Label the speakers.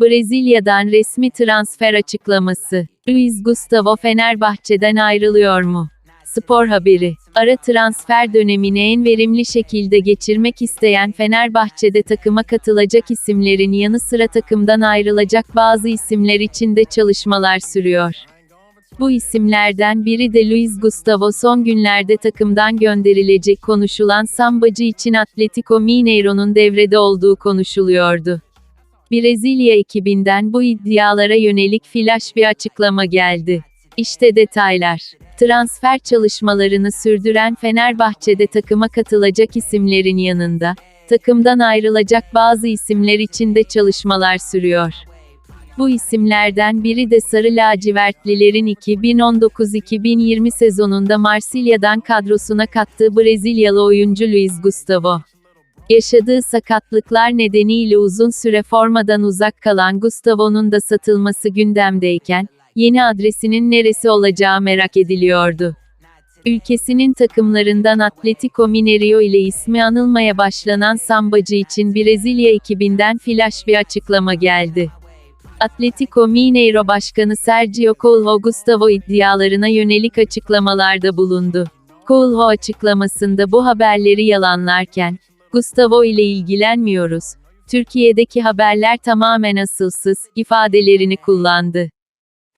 Speaker 1: Brezilya'dan resmi transfer açıklaması. Luis Gustavo Fenerbahçe'den ayrılıyor mu? Spor haberi. Ara transfer dönemini en verimli şekilde geçirmek isteyen Fenerbahçe'de takıma katılacak isimlerin yanı sıra takımdan ayrılacak bazı isimler için de çalışmalar sürüyor. Bu isimlerden biri de Luis Gustavo son günlerde takımdan gönderilecek konuşulan sambacı için Atletico Mineiro'nun devrede olduğu konuşuluyordu. Brezilya ekibinden bu iddialara yönelik flash bir açıklama geldi. İşte detaylar. Transfer çalışmalarını sürdüren Fenerbahçe'de takıma katılacak isimlerin yanında, takımdan ayrılacak bazı isimler için de çalışmalar sürüyor. Bu isimlerden biri de Sarı Lacivertlilerin 2019-2020 sezonunda Marsilya'dan kadrosuna kattığı Brezilyalı oyuncu Luis Gustavo. Yaşadığı sakatlıklar nedeniyle uzun süre formadan uzak kalan Gustavo'nun da satılması gündemdeyken, yeni adresinin neresi olacağı merak ediliyordu. Ülkesinin takımlarından Atletico Mineiro ile ismi anılmaya başlanan sambacı için Brezilya ekibinden flash bir açıklama geldi. Atletico Mineiro Başkanı Sergio Coutinho Gustavo iddialarına yönelik açıklamalarda bulundu. Coutinho açıklamasında bu haberleri yalanlarken, Gustavo ile ilgilenmiyoruz, Türkiye'deki haberler tamamen asılsız, ifadelerini kullandı.